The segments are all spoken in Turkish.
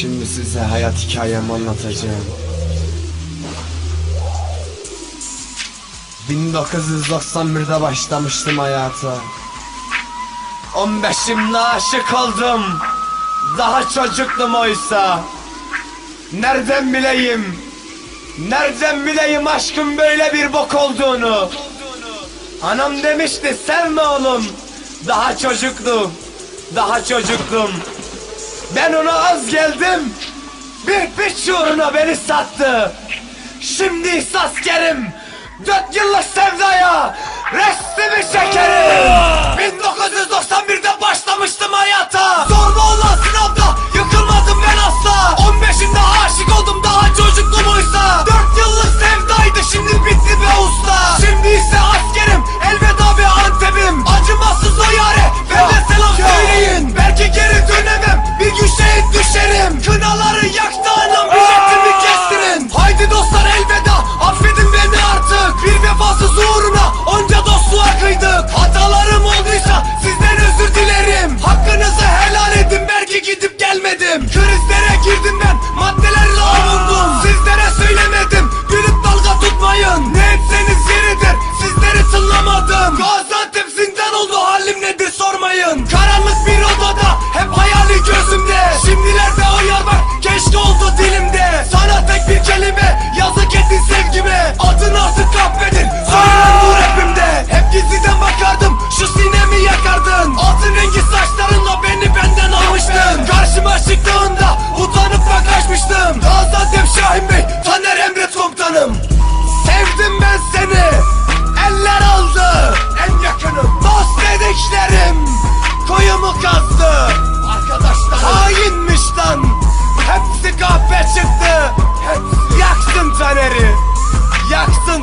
Şimdi size hayat hikayemi anlatacağım. 1991'de başlamıştım hayata. 15'imde aşık oldum. Daha çocuktum oysa. Nereden bileyim? Nereden bileyim aşkın böyle bir bok olduğunu? Anam demişti sevme oğlum. Daha çocuktu. Daha çocuktum. Ben ona az geldim. Bir piç uğruna beni sattı. Şimdi ihsas kerim. Dört yıllık sevdaya resmimi çeker. binaları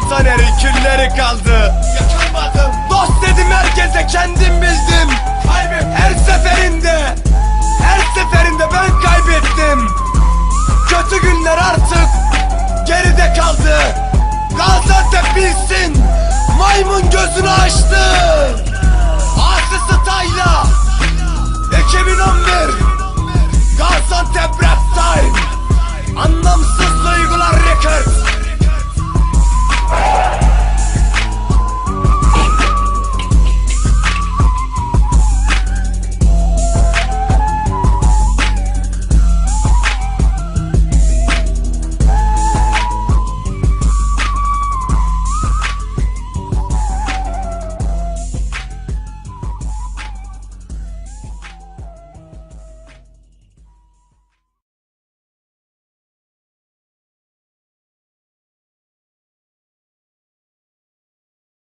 saneri külleri kaldı. Yakılmadım Dost dedim herkese kendim bildim. Kaybettim Her seferinde Her seferinde ben kaybettim. Kötü günler artık Geride kaldı. Gaziantep bilsin Maymun gözünü açtı.